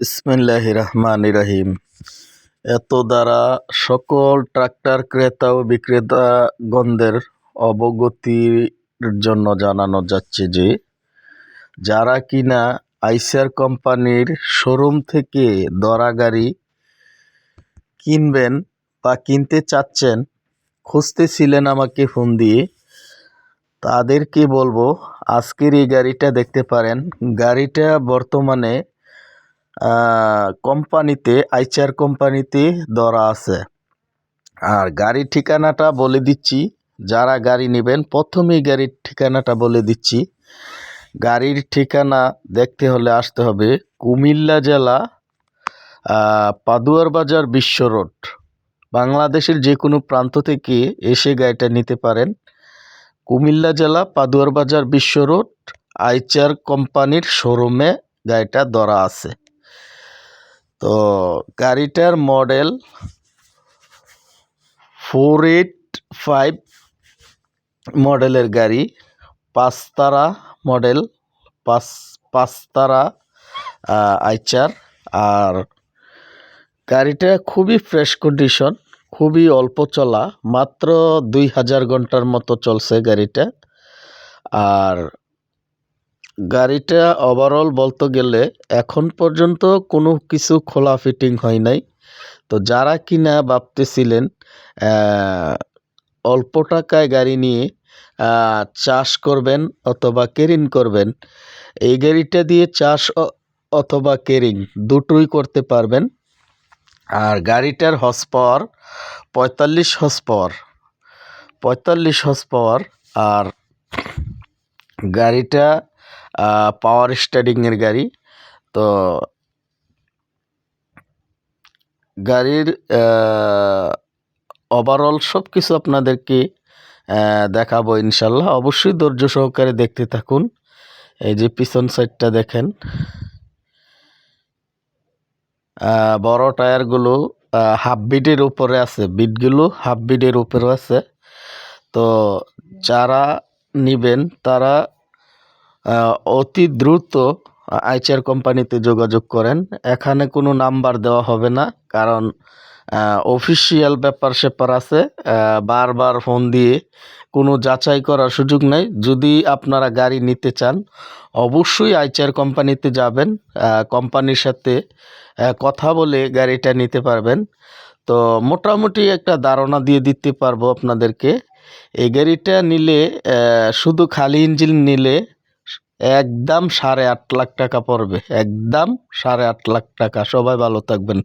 ইসমিল্লাহ রহমান রহিম এত দ্বারা সকল ট্রাক্টর ক্রেতা ও বিক্রেতাগণদের অবগতির জন্য জানানো যাচ্ছে যে, যারা কিনা আইসার কোম্পানির শোরুম থেকে দরা গাড়ি কিনবেন বা কিনতে চাচ্ছেন, খুঁজতেছিলেন আমাকে ফোন দিয়ে, তাদেরকে বলব আজকের এই গাড়িটা দেখতে পারেন। গাড়িটা বর্তমানে কোম্পানিতে আইচার কোম্পানিতে ধরা আছে। আর গাড়ির ঠিকানাটা বলে দিচ্ছি, যারা গাড়ি নেবেন, প্রথমেই গাড়ির ঠিকানাটা বলে দিচ্ছি। গাড়ির ঠিকানা দেখতে হলে আসতে হবে কুমিল্লা জেলা পাদুয়ার বাজার বিশ্ব রোড। বাংলাদেশের যে কোনো প্রান্ত থেকে এসে গাড়িটা নিতে পারেন। কুমিল্লা জেলা, পাদুয়ার বাজার বিশ্ব রোড আইচার কোম্পানির শোরুমে গাড়িটা ধরা আছে। তো গাড়িটার মডেল ফোর এইট ফাইভ মডেলের গাড়ি, পাঁচতারা মডেল, পাঁচ, পাঁচতারা আইচার। আর গাড়িটা খুবই ফ্রেশ কন্ডিশন, খুবই অল্প চলা, মাত্র দুই হাজার ঘণ্টার মতো চলছে গাড়িটা। আর গাড়িটা ওভারঅল বলতে গেলে এখন পর্যন্ত কোনো কিছু খোলা ফিটিং হয় নাই। তো যারা কিনা ভাবতেছিলেন অল্প টাকায় গাড়ি নিয়ে চাষ করবেন অথবা কেরিং করবেন, এই গাড়িটা দিয়ে চাষ অথবা কেরিং দুটোই করতে পারবেন। আর গাড়িটার হর্স পাওয়ার পঁয়তাল্লিশ হর্স পাওয়ার পঁয়তাল্লিশ হর্স পাওয়ার আর গাড়িটা পাওয়ার স্টারিংয়ের গাড়ি। তো গাড়ির ওভারঅল সব কিছু আপনাদেরকে দেখাবো ইনশাল্লাহ। অবশ্যই ধৈর্য সহকারে দেখতে থাকুন। এই যে পিছন সাইডটা দেখেন। বড় টায়ারগুলো হাফ বিটের উপরে আছে। বিটগুলো হাফ বিটের উপরে আছে। তো যারা নিবেন, তারা অতি দ্রুত আইচার কোম্পানিতে যোগাযোগ করেন। এখানে কোনো নাম্বার দেওয়া হবে না, কারণ অফিসিয়াল ব্যাপার স্যাপার আছে। বারবার ফোন দিয়ে কোনো যাচাই করার সুযোগ নেই। যদি আপনারা গাড়ি নিতে চান, অবশ্যই আইচার কোম্পানিতে যাবেন। কোম্পানির সাথে কথা বলে গাড়িটা নিতে পারবেন। তো মোটামুটি একটা ধারণা দিয়ে দিতে পারব আপনাদেরকে। এই গাড়িটা নিলে শুধু খালি ইঞ্জিন নিলে একদম সাড়ে আট লাখ টাকা পড়বে। একদম সাড়ে আট লাখ টাকা। সবাই ভালো থাকবেন।